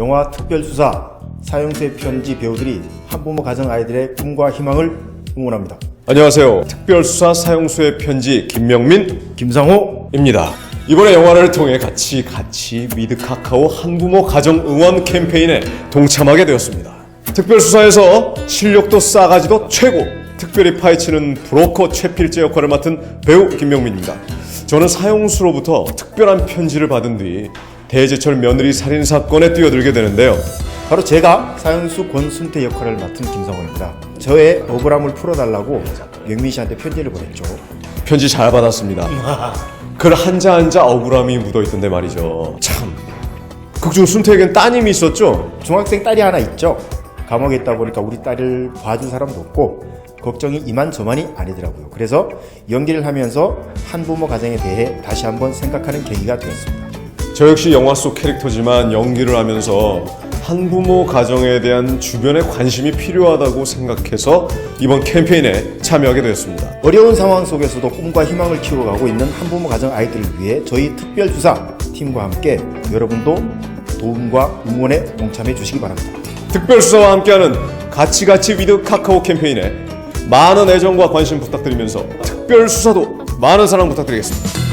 영화 특별수사 사형수의 편지 배우들이 한부모 가정 아이들의 꿈과 희망을 응원합니다. 안녕하세요. 특별수사 사형수의 편지 김명민 김상호 입니다. 이번에 영화를 통해 같이 같이 미드 카카오 한부모 가정 응원 캠페인에 동참하게 되었습니다. 특별수사에서 실력도 싸가지도 최고, 특별히 파헤치는 브로커 최필재 역할을 맡은 배우 김명민입니다. 저는 사형수로부터 특별한 편지를 받은 뒤 대제철 며느리 살인 사건에 뛰어들게 되는데요. 바로 제가 사형수 권순태 역할을 맡은 김상호입니다. 저의 억울함을 풀어달라고 영민 씨한테 편지를 보냈죠. 편지 잘 받았습니다. 글 한자 한자 억울함이 묻어있던데 말이죠. 참. 극중 순태에겐 따님이 있었죠? 중학생 딸이 하나 있죠. 감옥에 있다 보니까 우리 딸을 봐줄 사람도 없고 걱정이 이만저만이 아니더라고요. 그래서 연기를 하면서 한부모 가정에 대해 다시 한번 생각하는 계기가 되었습니다. 저 역시 영화 속 캐릭터지만 연기를 하면서 한부모 가정에 대한 주변의 관심이 필요하다고 생각해서 이번 캠페인에 참여하게 되었습니다. 어려운 상황 속에서도 꿈과 희망을 키워가고 있는 한부모 가정 아이들을 위해 저희 특별주사 팀과 함께 여러분도 도움과 응원에 동참해 주시기 바랍니다. 특별수사와 함께하는 가치가치 위드 카카오 캠페인에 많은 애정과 관심 부탁드리면서 특별수사도 많은 사랑 부탁드리겠습니다.